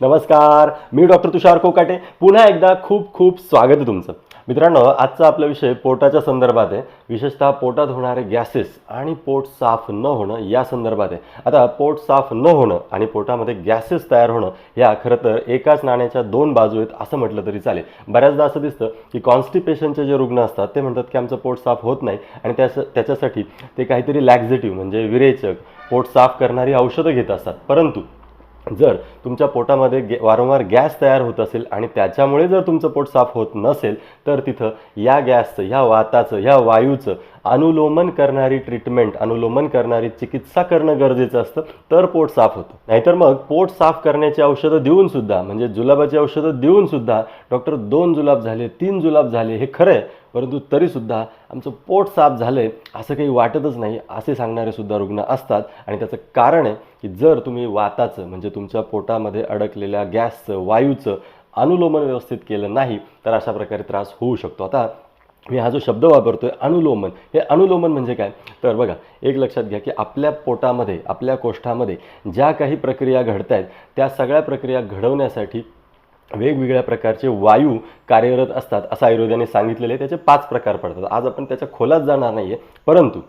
नमस्कार मी डॉक्टर तुषार कोकाटे. पुन्हा एकदा खूप खूप स्वागत आहे तुमचं. मित्रांनो आजचा आपला विषय पोटाच्या संदर्भात आहे. विशेषतः पोटात होणारे गॅसेस आणि पोट साफ न होणं या संदर्भात आहे. आता पोट साफ न होणं आणि पोटामध्ये गॅसेस तयार होणं या खरं तर एकाच नाण्याच्या दोन बाजू आहेत असं म्हटलं तरी चालेल. बऱ्याचदा असं दिसतं की कॉन्स्टिपेशनचे जे रुग्ण असतात ते म्हणतात की आमचं पोट साफ होत नाही आणि त्यास त्याच्यासाठी ते काहीतरी लॅक्झेटिव्ह म्हणजे विरेचक पोट साफ करणारी औषधं घेत असतात. परंतु जर तुमच्या पोटामध्ये गे वारंवार गॅस तयार होत असेल आणि त्याच्यामुळे जर तुमचं पोट साफ होत नसेल तर तिथं या गॅसचं ह्या वाताचं ह्या वायूचं अनुलोमन करणारी ट्रीटमेंट अनुलोमन करणारी चिकित्सा करणं गरजेचं असतं तर पोट साफ होतं. नाहीतर मग पोट साफ करण्याची औषधं देऊन सुद्धा म्हणजे जुलाबाची औषधं देऊन सुद्धा डॉक्टर दोन जुलाब झाले तीन जुलाब झाले हे खरं आहे परंतु तरीसुद्धा आमचं पोट साफ झालं आहे असं काही वाटतच नाही असे सांगणारेसुद्धा रुग्ण असतात. आणि त्याचं कारण आहे की जर तुम्ही वाताचं म्हणजे तुमच्या पोटामध्ये अडकलेल्या गॅसचं वायूचं अनुलोमन व्यवस्थित केलं नाही तर अशा प्रकारे त्रास होऊ शकतो. आता मी हा जो शब्द वापरतो आहे अनुलोमन हे अनुलोमन म्हणजे काय? तर बघा एक लक्षात घ्या की आपल्या पोटामध्ये आपल्या कोष्ठामध्ये ज्या काही प्रक्रिया घडत आहेत त्या सगळ्या प्रक्रिया घडवण्यासाठी वेगवेगळ्या प्रकारचे वायू कार्यरत असतात असं आयुर्वेदाने सांगितलेले त्याचे पाच प्रकार पडतात. आज आपण त्याच्या खोलात जाणार नाही आहे परंतु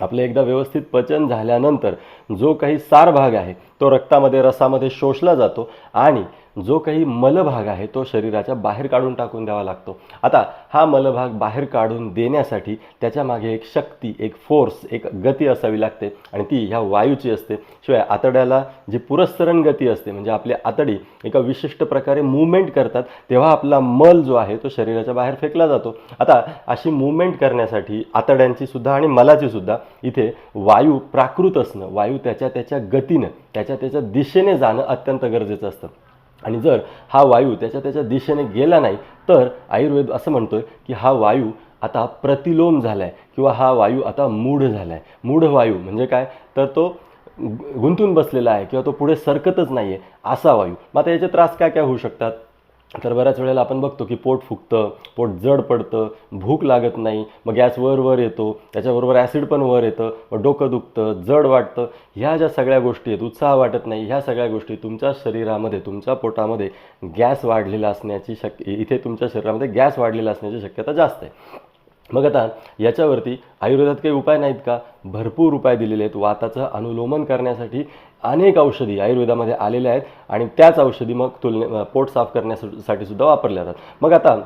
आपलं एकदा व्यवस्थित पचन झाल्यानंतर जो काही सार भाग आहे तो रक्तामध्ये रसामध्ये शोषला जातो आणि जो काही मलभाग आहे तो शरीराच्या बाहेर काढून टाकून द्यावा लागतो. आता हा मलभाग बाहेर काढून देण्यासाठी त्याच्यामागे एक शक्ती एक फोर्स एक गती असावी लागते आणि ती ह्या वायूची असते. शिवाय आतड्याला जी पुरस्सरण गती असते म्हणजे आपली आतडी एका विशिष्ट प्रकारे मुवमेंट करतात तेव्हा आपला मल जो आहे तो शरीराच्या बाहेर फेकला जातो. आता अशी मुवमेंट करण्यासाठी आतड्यांची सुद्धा आणि मलाची सुद्धा इथे वायू प्राकृत असणं वायू त्याच्या त्याच्या गतीनं त्याच्या त्याच्या दिशेने जाणं अत्यंत गरजेचं असतं. आणि जर हा वायू त्याच्या त्याच्या दिशेने गेला नाही तर आयुर्वेद असं म्हणतो आहे की हा वायू आता प्रतिलोम झाला आहे किंवा हा वायू आता मूढ झाला आहे मूढ वायू म्हणजे काय? तर तो गुंतून बसलेला आहे किंवा तो पुढे सरकतच नाही आहे असा वायू. मग आता याचे त्रास काय काय होऊ शकतात? तर बऱ्याच वेळेला आपण बघतो की पोट फुगतं पोट जड पडतं भूक लागत नाही मग गॅस वर वर येतो त्याच्याबरोबर ॲसिड पण वर येतं मग डोकं दुखतं जड वाटतं. ह्या ज्या सगळ्या गोष्टी आहेत उत्साह वाटत नाही ह्या सगळ्या गोष्टी तुमच्या शरीरामध्ये तुमच्या पोटामध्ये गॅस वाढलेला असण्याची शक्य इथे तुमच्या शरीरामध्ये गॅस वाढलेला असण्याची शक्यता जास्त आहे. मग आता याच्यावरती आयुर्वेदात काही उपाय नाहीत का? भरपूर उपाय दिलेले आहेत. वाताचं अनुलोमन करण्यासाठी अनेक औषधी आयुर्वेदामध्ये आलेल्या आहेत आणि त्याच औषधी मग तुलने पोट साफ करण्यासाठी सुद्धा वापरल्या जातात. मग आता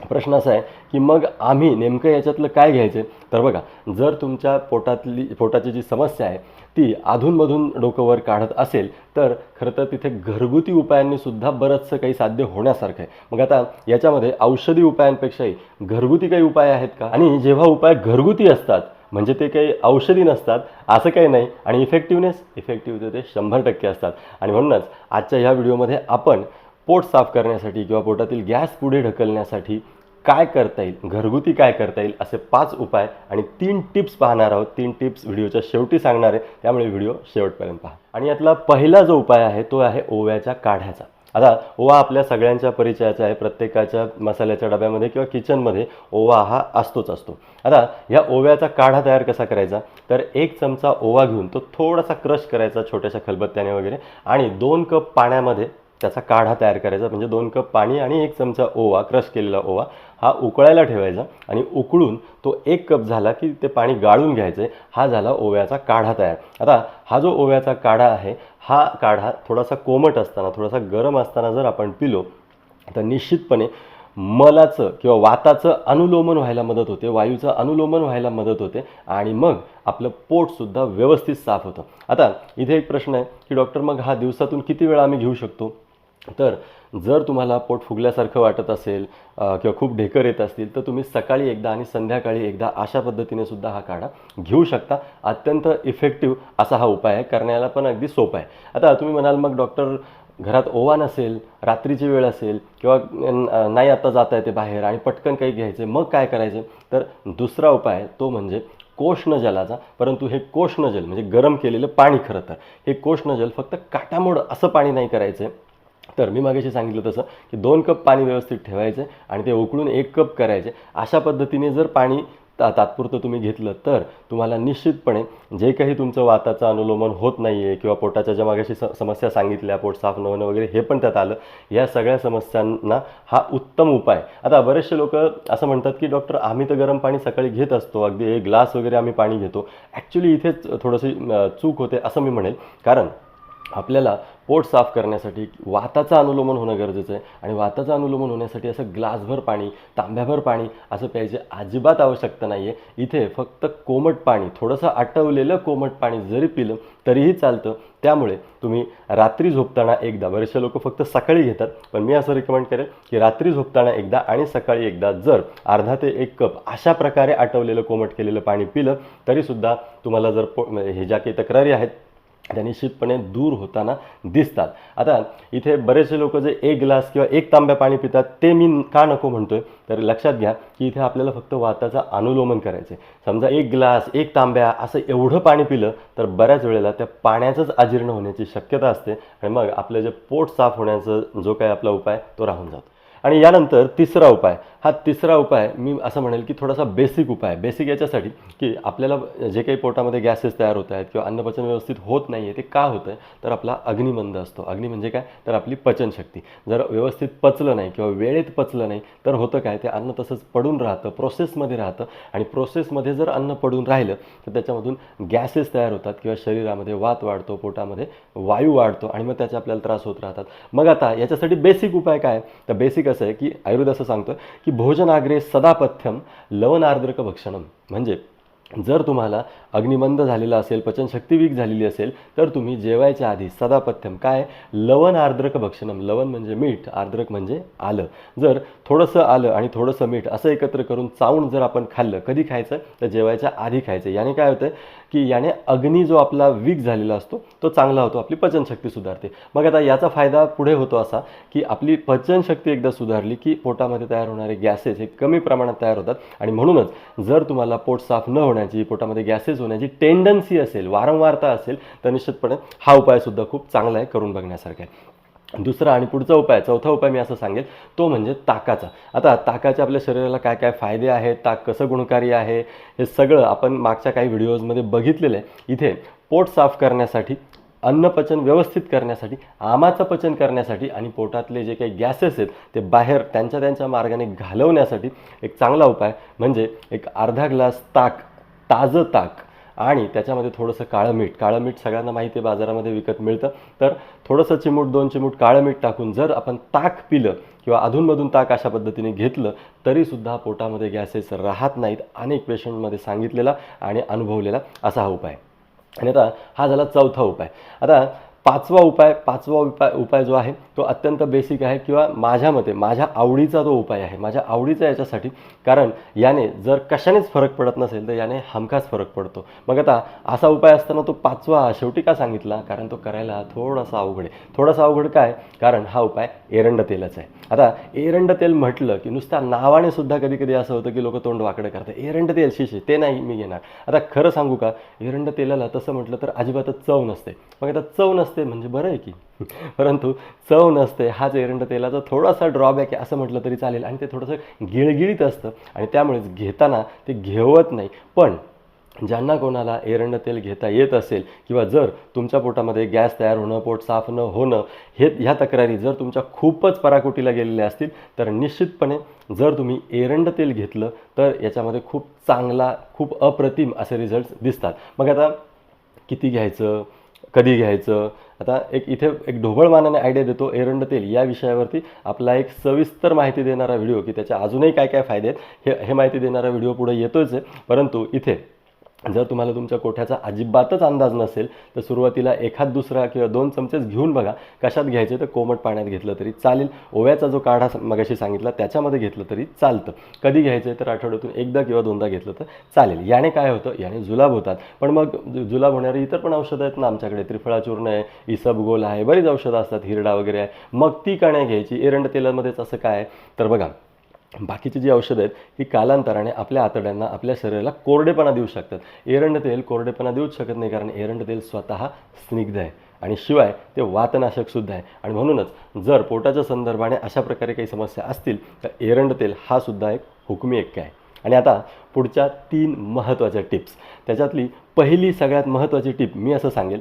प्रश्न असा आहे की मग आम्ही नेमकं याच्यातलं काय घ्यायचं? तर बघा जर तुमच्या पोटातली पोटाची जी समस्या आहे ती अधूनमधून डोकं वर काढत असेल तर खरं तर तिथे घरगुती उपायांनी सुद्धा बरंचसं काही साध्य होण्यासारखं आहे. मग आता याच्यामध्ये औषधी उपायांपेक्षाही घरगुती काही उपाय आहेत का? आणि जेव्हा उपाय घरगुती असतात म्हणजे ते काही औषधी नसतात असं काही नाही. आणि इफेक्टिवनेस इफेक्टिव्ह ते शंभर टक्के असतात. आणि म्हणूनच आजच्या ह्या व्हिडिओमध्ये आपण पोट साफ करण्यासाठी किंवा पोटातील गॅस पुढे ढकलण्यासाठी काय करता येईल घरगुती काय करता येईल असे पाच उपाय आणि तीन टिप्स पाहणार आहोत. तीन टिप्स व्हिडिओच्या शेवटी सांगणार आहे. त्यामुळे व्हिडिओ शेवटपर्यंत पहा. आणि यातला पहिला जो उपाय आहे तो आहे ओव्याच्या काढ्याचा. आता ओवा आपल्या सगळ्यांच्या परिचयाचा आहे प्रत्येकाच्या मसाल्याच्या डब्यामध्ये किंवा किचनमध्ये ओवा हा असतोच असतो. आता ह्या ओव्याचा काढा तयार कसा करायचा? तर एक चमचा ओवा घेऊन तो थोडासा क्रश करायचा छोट्याशा खलबत्त्याने वगैरे आणि दोन कप पाण्यामध्ये त्याचा काढा तयार करायचा म्हणजे दोन कप पाणी आणि एक चमचा ओवा क्रश केलेला ओवा हा उकळायला ठेवायचा आणि उकळून तो एक कप झाला की ते पाणी गाळून घ्यायचं हा झाला ओव्याचा काढा तयार. आता हा जो ओव्याचा काढा आहे हा काढा थोडासा कोमट असताना थोडासा गरम असताना जर आपण पिलो तर निश्चितपणे मलाचं किंवा वाताचं अनुलोमन व्हायला मदत होते वायूचं अनुलोमन व्हायला मदत होते आणि मग आपलं पोटसुद्धा व्यवस्थित साफ होतं. आता इथे एक प्रश्न आहे की डॉक्टर मग हा दिवसातून किती वेळा आम्ही घेऊ शकतो? तर जर तुम्हाला पोट फुगल्यासारखं वाटत असेल किंवा खूप ढेकर येत असतील तर तुम्ही सकाळी एकदा आणि संध्याकाळी एकदा अशा पद्धतीने सुद्धा हा काढा. घेऊ शकता. अत्यंत इफेक्टिव्ह असा हा उपाय आहे. करण्याला पण अगदी सोपा आहे. आता तुम्ही म्हणाल मग डॉक्टर घरात ओवा नसेल रात्रीची वेळ असेल किंवा नाही आता जाता येते बाहेर आणि पटकन काही घ्यायचे मग काय करायचे? तर दुसरा उपाय तो म्हणजे कोष्णजलाचा. परंतु हे कोष्णजल म्हणजे गरम केलेलं पाणी खरं तर हे कोष्णजल फक्त काटामोड असं पाणी नाही करायचं. आहे तर मी मागेशी सांगितलं तसं की दोन कप पाणी व्यवस्थित ठेवायचं आणि ते उकळून एक कप करायचे. अशा पद्धतीने जर पाणी ता तात्पुरतं तुम्ही घेतलं तर तुम्हाला निश्चितपणे जे काही तुमचं वाताचं अनुलोमन होत नाही आहे किंवा पोटाच्या ज्या मागाशी स समस्या सांगितल्या पोट साफ न होणं वगैरे हे पण त्यात आलं या सगळ्या समस्यांना हा उत्तम उपाय. आता बरेचसे लोक असं म्हणतात की डॉक्टर आम्ही तर गरम पाणी सकाळी घेत असतो अगदी एक ग्लास वगैरे आम्ही पाणी घेतो. ॲक्च्युली इथेच थोडंशी चूक होते असं मी म्हणेल. कारण आपल्याला पोट साफ करण्यासाठी वाताचं अनुलोमन होणं गरजेचं आहे. आणि वाताचं अनुलोमन होण्यासाठी असं ग्लासभर पाणी तांब्याभर पाणी असं प्यायची अजिबात आवश्यकता नाही आहे इथे फक्त कोमट पाणी थोडंसं आटवलेलं कोमट पाणी जरी पिलं तरीही चालतं. त्यामुळे तुम्ही रात्री झोपताना एकदा बरेचसे लोक फक्त सकाळी घेतात पण मी असं रिकमेंड करेन की रात्री झोपताना एकदा आणि सकाळी एकदा जर अर्धा ते एक कप अशा प्रकारे आटवलेलं कोमट केलेलं पाणी पिलं तरीसुद्धा तुम्हाला जर पो हे ज्या काही तक्रारी आहेत त्या निश्चितपणे दूर होताना दिसतात. आता इथे बरेचसे लोक जे एक ग्लास किंवा एक तांब्या पाणी पितात ते मी का नको म्हणतोय? तर लक्षात घ्या की इथे आपल्याला फक्त वाताचा अनुलोमन करायचं आहे समजा एक ग्लास एक तांब्या असं एवढं पाणी पिलं तर बऱ्याच वेळेला त्या पाण्याचंच अजीर्ण होण्याची शक्यता असते आणि मग आपलं जे पोट साफ होण्याचा जो काही आपला उपाय तो राहून जातो. आणि यानंतर तिसरा उपाय. हा तिसरा उपाय मी असं म्हणेल की थोडासा बेसिक उपाय बेसिक याच्यासाठी की आपल्याला जे काही पोटामध्ये गॅसेस तयार होत आहेत किंवा अन्नपचन व्यवस्थित होत नाही आहे ते का होतं आहे तर आपला अग्निमंद असतो. अग्नी म्हणजे काय? तर आपली पचनशक्ती. जर व्यवस्थित पचलं नाही किंवा वेळेत पचलं नाही तर होतं काय? ते अन्न तसंच पडून राहतं प्रोसेसमध्ये राहतं आणि प्रोसेसमध्ये जर अन्न पडून राहिलं तर त्याच्यामधून गॅसेस तयार होतात किंवा शरीरामध्ये वात वाढतो पोटामध्ये वायू वाढतो आणि मग त्याचे आपल्याला त्रास होत राहतात. मग आता याच्यासाठी बेसिक उपाय काय? तर बेसिक असं आहे की आयुर्वेद असं सांगतो की भोजनाग्रे सदापथ्यम लवणार्द्रक भक्षणम म्हणजे जर तुम्हाला अग्निमंद झालेला असेल पचनशक्ती वीक झालेली असेल तर तुम्ही जेवायच्या आधी सदापथ्यम काय? लवण आर्द्रक भक्षणम लवण म्हणजे मीठ आर्द्रक म्हणजे आलं. जर थोडंसं आलं आणि थोडंसं मीठ असं एकत्र करून चावून जर आपण खाल्लं कधी खायचं? तर जेवायच्या आधी खायचं. याने काय होतं की याने अग्नी जो आपला वीक झालेला असतो तो चांगला होतो आपली पचनशक्ती सुधारते. मग आता याचा फायदा पुढे होतो असा की आपली पचनशक्ती एकदा सुधारली की पोटामध्ये तयार होणारे गॅसेस हे कमी प्रमाणात तयार होतात. आणि म्हणूनच जर तुम्हाला पोट साफ न होण्याची पोटामध्ये गॅसेस होण्याची टेंडन्सी असेल वारंवारता असेल तर निश्चितपणे हा उपायसुद्धा खूप चांगला आहे करून बघण्यासारखा आहे. दुसरा आणि पुढचा उपाय चौथा उपाय मी असं सांगेल तो म्हणजे ताकाचा. आता ताकाचे आपल्या शरीराला काय काय फायदे आहेत ताक कसं गुणकारी आहे हे सगळं आपण मागच्या काही व्हिडिओजमध्ये बघितलेलं आहे. इथे पोट साफ करण्यासाठी अन्नपचन व्यवस्थित करण्यासाठी आमाचं पचन करण्यासाठी आणि पोटातले जे काही गॅसेस आहेत ते बाहेर त्यांच्या त्यांच्या मार्गाने घालवण्यासाठी एक चांगला उपाय म्हणजे एक अर्धा ग्लास ताक ताजं ताक आणि त्याच्यामध्ये थोडंसं काळं मीठ. काळं मीठ सगळ्यांना माहिती आहे बाजारामध्ये विकत मिळतं. तर थोडंसं चिमूट दोन चिमूट काळं मीठ टाकून जर आपण ताक पिलं किंवा अधूनमधून ताक अशा पद्धतीने घेतलं तरीसुद्धा पोटामध्ये गॅसेस राहत नाहीत अनेक पेशंटमध्ये सांगितलेला आणि अनुभवलेला असा हा उपाय. आणि आता हा झाला चौथा उपाय. आता पाचवा उपाय पाचवा उपाय उपाय जो आहे तो अत्यंत बेसिक आहे किंवा माझ्या मते माझ्या आवडीचा तो उपाय आहे माझ्या आवडीचा याच्यासाठी कारण याने जर कशानेच फरक पडत नसेल तर याने हमखास फरक पडतो. मग आता असा उपाय असताना तो पाचवा शेवटी का सांगितला? कारण तो करायला थोडासा अवघड आहे. थोडासा अवघड काय? कारण हा उपाय एरंड तेलाचा आहे. आता एरंड तेल म्हटलं की नुसत्या नावाने सुद्धा कधी कधी असं होतं की लोक तोंड वाकडं करतात. एरंड तेल शिशे ते नाही मी घेणार. आता खरं सांगू का? एरंड तेलाला तसं म्हटलं तर अजिबातच चव नसते. मग आता चव नसते म्हणजे बरं आहे की. परंतु चव नसते हाच एरंड तेलाचा थोडासा ड्रॉबॅक आहे असं म्हटलं तरी चालेल आणि ते थोडंसं गिळगिळीत असतं आणि त्यामुळेच घेताना ते घेवत नाही. पण ज्यांना कोणाला एरंड तेल घेता येत असेल किंवा जर तुमच्या पोटामध्ये गॅस तयार होणं पोट साफ न होणं हे ह्या तक्रारी जर तुमच्या खूपच पराकोटीला गेलेल्या असतील तर निश्चितपणे जर तुम्ही एरंड तेल घेतलं तर याच्यामध्ये खूप चांगला खूप अप्रतिम असे रिझल्ट्स दिसतात. मग आता किती घ्यायचं कधी घ्यायचं आता एक इथे एक ढोबळमानाने आयडिया देतो एरंड तेल. या विषयावरती आपला एक सविस्तर माहिती देणारा व्हिडिओ की त्याच्या अजूनही काय काय फायदे आहेत हे हे माहिती देणारा व्हिडिओ पुढे येतोच आहे. परंतु इथे जर तुम्हाला तुमच्या कोठ्याचा अजिबातच अंदाज नसेल तर सुरुवातीला एखाद दुसरा किंवा दोन चमचेच घेऊन बघा कशात घ्यायचे तर कोमट पाण्यात घेतलं तरी चालेल. ओव्याचा जो काढा मगाशी सांगितला त्याच्यामध्ये घेतलं तरी चालतं. कधी घ्यायचं तर आठवड्यातून एकदा किंवा दोनदा घेतलं तर चालेल. याने काय होतं? याने जुलाब होतात. पण मग जुलाब होणारी इतर पण औषधं आहेत ना आमच्याकडे. त्रिफळा चूर्ण आहे इसबगोल आहे बरीच औषधं असतात हिरडा वगैरे आहे. मग ती का नाही घ्यायची. एरंड तेलामध्येच असं काय तर बघा बाकीची जी औषधं आहेत ही कालांतराने आपल्या आतड्यांना आपल्या शरीराला कोरडेपणा देऊ शकतात. एरंड तेल कोरडेपणा देऊच शकत नाही कारण एरंड तेल स्वतः स्निग्ध आहे. आणि शिवाय ते वातनाशकसुद्धा आहे. आणि म्हणूनच जर पोटाच्या संदर्भाने अशा प्रकारे काही समस्या असतील तर एरंड तेल हा सुद्धा एक हुकमी एक आहे. आणि आता पुढच्या तीन महत्त्वाच्या टिप्स. त्याच्यातली पहिली सगळ्यात महत्त्वाची टिप मी असं सांगेल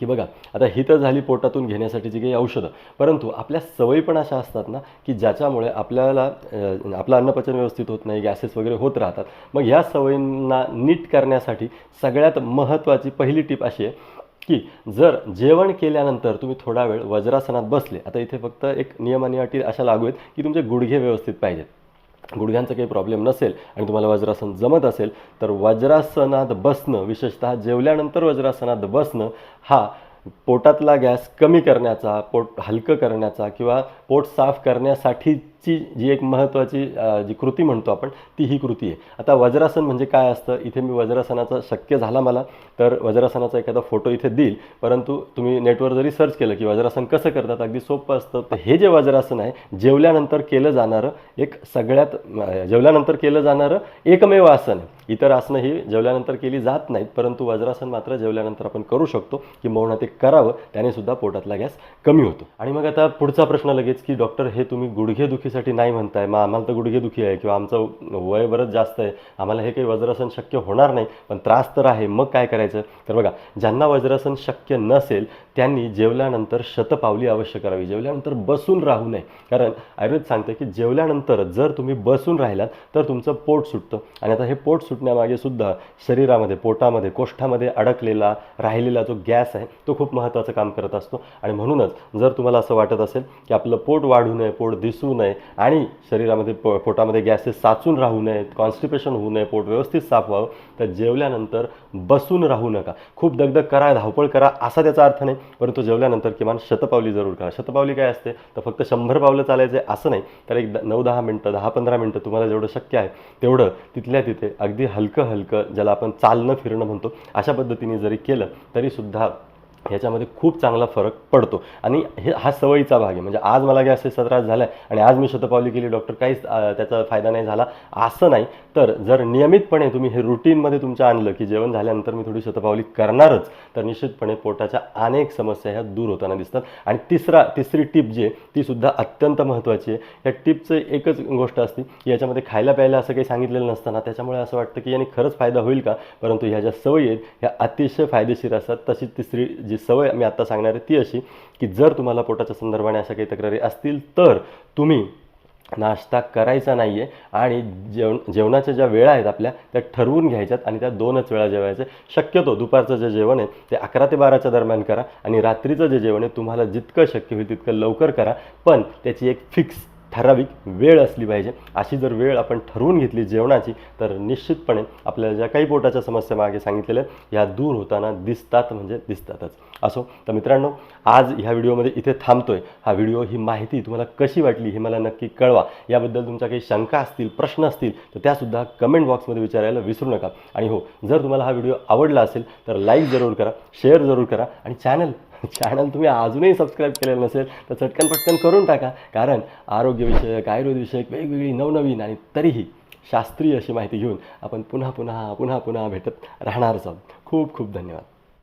की बघा आता ही तर झाली पोटातून घेण्यासाठी जी काही औषधं. परंतु आपल्या सवयी पण अशा असतात ना की ज्याच्यामुळे आपल्याला आपलं अन्नपचन व्यवस्थित होत नाही गॅसेस वगैरे होत राहतात. मग ह्या सवयींना नीट करण्यासाठी सगळ्यात महत्त्वाची पहिली टीप अशी आहे की जर जेवण केल्यानंतर तुम्ही थोडा वेळ वज्रासनात बसले आता इथे फक्त एक नियम आणि अटी अशा लागू आहेत की तुमचे गुडघे व्यवस्थित पाहिजेत. गुडघ्यांचा काही प्रॉब्लेम नसेल आणि तुम्हाला वज्रासन जमत असेल तर वज्रासनात बसणं विशेषतः जेवल्यानंतर वज्रासनात बसणं हा पोटातला गॅस कमी करण्याचा पोट हलकं करण्याचा किंवा पोट साफ करण्यासाठी ची जी एक महत्त्वाची जी कृती म्हणतो आपण ती ही कृती आहे. आता वज्रासन म्हणजे काय असतं? इथे मी वज्रासनाचा शक्य झाला मला तर वज्रासनाचा एखादा फोटो इथे देईल. परंतु तुम्ही नेटवर जरी सर्च केलं की वज्रासन कसं करतात अगदी सोपं असतं. तर हे जे वज्रासन आहे जेवल्यानंतर केलं जाणारं एक सगळ्यात जेवल्यानंतर केलं जाणारं एकमेव आसन आहे. इतर आसनं ही जेवल्यानंतर केली जात नाहीत परंतु वज्रासन मात्र जेवल्यानंतर आपण करू शकतो की किंबहुना ते करावं त्याने सुद्धा पोटातला गॅस कमी होतो. आणि मग आता पुढचा प्रश्न लगेच की डॉक्टर हे तुम्ही गुडघेदुखीसाठी नाही म्हणताय. मग आम्हाला तर गुडघेदुखी आहे किंवा आमचं वय बरंच जास्त आहे. आम्हाला हे काही वज्रासन शक्य होणार नाही पण त्रास तर आहे. मग काय करायचं? तर बघा ज्यांना वज्रासन शक्य नसेल त्यांनी जेवल्यानंतर शतपावली अवश्य करावी. जेवल्यानंतर बसून राहू नये. कारण आयुर्वेद सांगतं की जेवल्यानंतर जर तुम्ही बसून राहिलात तर तुमचं पोट सुटतं. आणि आता हे पोट सुटण्यामागे सुद्धा शरीरामध्ये पोटामध्ये कोष्ठामध्ये अडकलेला राहिलेला जो गॅस आहे तो खूप महत्त्वाचं काम करत असतो. आणि म्हणूनच जर तुम्हाला असं वाटत असेल की आपलं पोट वाढू नये पोट दिसू नये आणि शरीरामध्ये पो पोटामध्ये गॅसेस साचून राहू नयेत कॉन्स्टिपेशन होऊ नये पोट व्यवस्थित साफ व्हावं तर जेवल्यानंतर बसून राहू नका. खूप दगदग करा धावपळ करा असा त्याचा अर्थ नाही. परंतु जेवल्यानंतर किमान शतपावली जरूर करा. शतपावली काय असते? तर फक्त शंभर पावलं चालायचं आहे असं नाही. तर एक द- नऊ दहा मिनटं दहा पंधरा मिनटं तुम्हाला जेवढं शक्य आहे तेवढं तिथल्या तिथे अगदी हलकं हलकं ज्याला आपण चालणं फिरणं म्हणतो अशा पद्धतीने जरी केलं तरीसुद्धा ह्याच्यामध्ये खूप चांगला फरक पडतो. आणि हे हा सवयीचा भाग आहे. म्हणजे आज मला गॅसेसचा त्रास झाला आहे आणि आज मी शतपावली केली डॉक्टर काहीच त्याचा फायदा नाही झाला असं नाही. तर जर नियमितपणे तुम्ही हे रुटीनमध्ये तुमच्या आणलं की जेवण झाल्यानंतर मी थोडी शतपावली करणारच तर निश्चितपणे पोटाच्या अनेक समस्या ह्या दूर होताना दिसतात. आणि तिसरा तिसरी टिप जी आहे ती सुद्धा अत्यंत महत्त्वाची आहे. या टिपचं एकच गोष्ट असते की याच्यामध्ये खायला प्यायला असं काही सांगितलेलं नसताना त्याच्यामुळे असं वाटतं की याने खरंच फायदा होईल का? परंतु ह्या ज्या सवयी आहेत ह्या अतिशय फायदेशीर असतात. तशी तिसरी जी सवय मी आत्ता सांगणार आहे ती अशी की जर तुम्हाला पोटाच्या संदर्भाने अशा काही तक्रारी असतील तर तुम्ही नाश्ता करायचा नाही आहे आणि जेवण जेवणाच्या ज्या वेळा आहेत आपल्या त्या ठरवून घ्यायच्यात आणि त्या दोनच वेळा जेवायच्या शक्यतो दुपारचं जे जेवण आहे ते अकरा ते बाराच्या दरम्यान करा आणि रात्रीचं जे जेवण आहे तुम्हाला जितकं शक्य होईल तितकं लवकर करा. पण त्याची एक फिक्स ठराविक वेळ असली पाहिजे. अशी जर वेळ आपण ठरवून घेतली जेवणाची तर निश्चितपणे आपल्याला ज्या काही पोटाच्या समस्या मागे सांगितलेल्या ह्या दूर होताना दिसतात म्हणजे दिसतातच. असो तर मित्रांनो आज ह्या व्हिडिओमध्ये इथे थांबतोय. हा व्हिडिओ ही माहिती तुम्हाला कशी वाटली हे मला नक्की कळवा. याबद्दल तुमच्या काही शंका असतील प्रश्न असतील तर त्यासुद्धा कमेंट बॉक्समध्ये विचारायला विसरू नका. आणि हो जर तुम्हाला हा व्हिडिओ आवडला असेल तर लाईक जरूर करा शेअर जरूर करा आणि चॅनल चॅनल तुम्ही अजूनही सबस्क्राईब केलेलं नसेल तर चटकन पटकन करून टाका. कारण आरोग्यविषयक आयुर्वेदविषयक वेगवेगळी नवनवीन आणि तरीही शास्त्रीय अशी माहिती घेऊन आपण पुन्हा पुन्हा पुन्हा पुन्हा भेटत राहणारच आहोत. खूप खूप धन्यवाद.